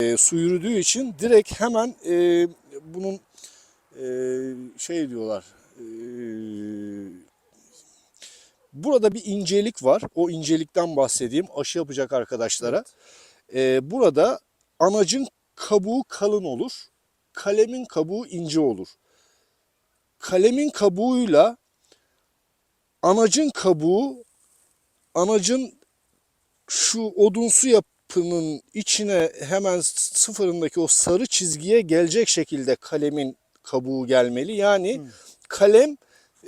e, su yürüdüğü için direkt hemen e, bunun e, şey diyorlar e, burada bir incelik var. O incelikten bahsedeyim aşı yapacak arkadaşlara. E, burada anacın kabuğu kalın olur. Kalemin kabuğu ince olur. Kalemin kabuğuyla anacın kabuğu anacın şu odunsu yapının içine hemen sıfırındaki o sarı çizgiye gelecek şekilde kalemin kabuğu gelmeli. Yani kalem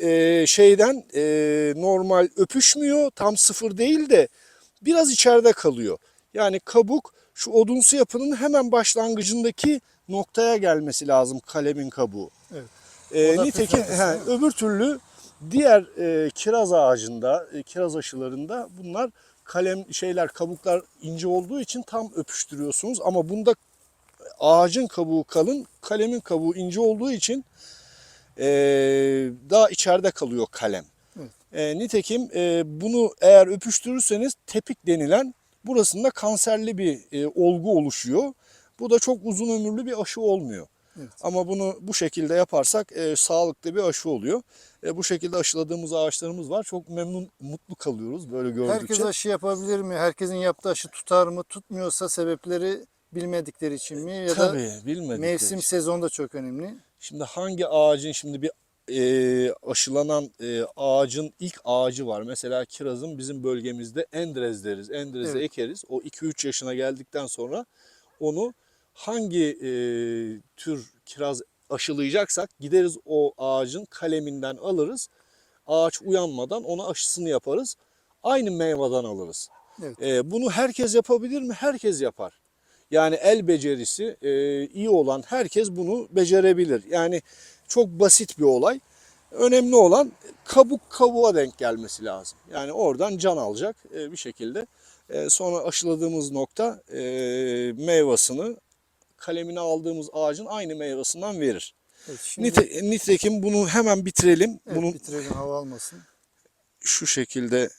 e, şeyden e, normal öpüşmüyor tam sıfır değil de biraz içeride kalıyor. Yani kabuk şu odunsu yapının hemen başlangıcındaki noktaya gelmesi lazım kalemin kabuğu. Evet. E, nitekim he, öbür türlü diğer e, kiraz ağacında, e, kiraz aşılarında bunlar kalem şeyler kabuklar ince olduğu için tam öpüştürüyorsunuz ama bunda ağacın kabuğu kalın, kalemin kabuğu ince olduğu için e, daha içeride kalıyor kalem. Evet. E, nitekim e, bunu eğer öpüştürürseniz tepik denilen burasında kanserli bir e, olgu oluşuyor. Bu da çok uzun ömürlü bir aşı olmuyor. Evet. Ama bunu bu şekilde yaparsak e, sağlıklı bir aşı oluyor. E, bu şekilde aşıladığımız ağaçlarımız var. Çok memnun, mutlu kalıyoruz böyle gördükçe. Herkes aşı yapabilir mi? Herkesin yaptığı aşı tutar mı? Tutmuyorsa sebepleri bilmedikleri için mi? Ya da Tabii bilmedik. mevsim sezon da çok önemli. Şimdi hangi ağacın şimdi bir e, aşılanan e, ağacın ilk ağacı var. Mesela kirazın bizim bölgemizde endrez deriz. Endrezi Evet. ekeriz. O 2-3 yaşına geldikten sonra onu hangi e, tür kiraz aşılayacaksak gideriz o ağacın kaleminden alırız. Ağaç uyanmadan ona aşısını yaparız. Aynı meyveden alırız. Evet. E, bunu herkes yapabilir mi? Herkes yapar. Yani el becerisi e, iyi olan herkes bunu becerebilir. Yani çok basit bir olay. Önemli olan kabuk kabuğa denk gelmesi lazım. Yani oradan can alacak e, bir şekilde. E, sonra aşıladığımız nokta e, meyvasını kalemine aldığımız ağacın aynı meyvasından verir. Evet, şimdi Nite, nitekim bunu hemen bitirelim. evet, Bunun bitirelim hava almasın. şu şekilde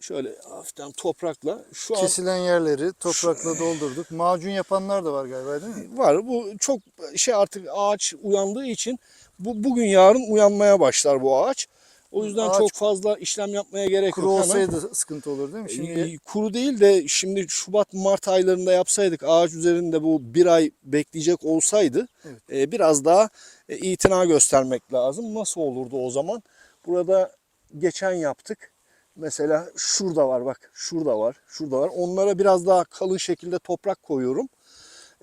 şöyle hafiften toprakla şu an Kesilen yerleri toprakla doldurduk. Macun yapanlar da var galiba değil mi? var. Bu çok şey artık ağaç uyandığı için bu bugün yarın uyanmaya başlar bu ağaç. O yüzden Ağaç çok fazla işlem yapmaya gerek Kuru yok. Hemen. olsaydı sıkıntı olur değil mi? Şimdi Ee, Kuru değil de şimdi Şubat Mart aylarında yapsaydık ağaç üzerinde bu bir ay bekleyecek olsaydı Evet. e, biraz daha e, itina göstermek lazım. Nasıl olurdu o zaman? Burada geçen yaptık. Mesela şurada var bak şurada var şurada var. Onlara biraz daha kalın şekilde toprak koyuyorum.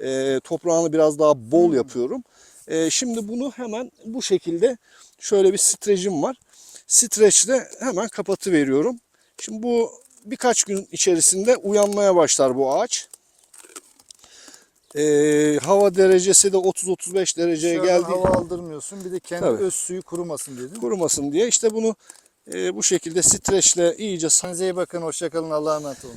E, toprağını biraz daha bol yapıyorum. E, şimdi bunu hemen bu şekilde şöyle bir strecim var. Streçle hemen kapatı veriyorum. Şimdi bu birkaç gün içerisinde uyanmaya başlar bu ağaç. Ee, hava derecesi de 30-35 dereceye dışarıdan geldi hava aldırmıyorsun. Bir de kendi Tabii. öz suyu kurumasın diye kurumasın diye işte bunu e, bu şekilde streçle iyice Kendinize iyi bakın. Hoşçakalın. Allah'a emanet olun.